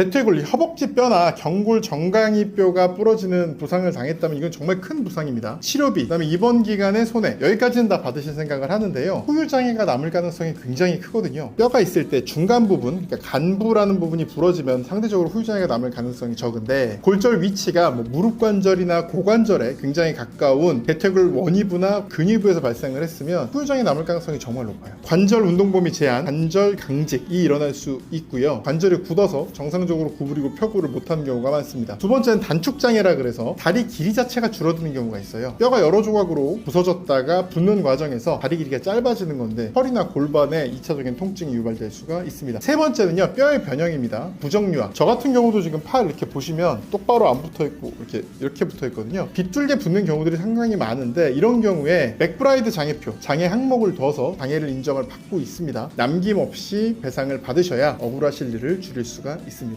대퇴골 허벅지 뼈나 경골 정강이 뼈가 부러지는 부상을 당했다면 이건 정말 큰 부상입니다. 치료비, 그다음에 입원 기간의 손해 여기까지는 다 받으실 생각을 하는데요. 후유 장애가 남을 가능성이 굉장히 크거든요. 뼈가 있을 때 중간 부분, 그러니까 간부라는 부분이 부러지면 상대적으로 후유 장애가 남을 가능성이 적은데 골절 위치가 뭐 무릎 관절이나 고관절에 굉장히 가까운 대퇴골 원위부나 근위부에서 발생을 했으면 후유 장애 남을 가능성이 정말 높아요. 관절 운동 범위 제한, 관절 강직이 일어날 수 있고요. 관절이 굳어서 정상적으로 구부리고 펴고를 못하는 경우가 많습니다. 두 번째는 단축 장애라 그래서 다리 길이 자체가 줄어드는 경우가 있어요. 뼈가 여러 조각으로 부서졌다가 붙는 과정에서 다리 길이가 짧아지는 건데 허리나 골반에 2차적인 통증이 유발될 수가 있습니다. 세 번째는요 뼈의 변형입니다. 부정유화. 저 같은 경우도 지금 팔 이렇게 보시면 똑바로 안 붙어 있고 이렇게 이렇게 붙어 있거든요. 비뚤게 붙는 경우들이 상당히 많은데 이런 경우에 맥브라이드 장애표, 장애 항목을 둬서 장애를 인정을 받고 있습니다. 남김없이 배상을 받으셔야 억울하실 일을 줄일 수가 있습니다.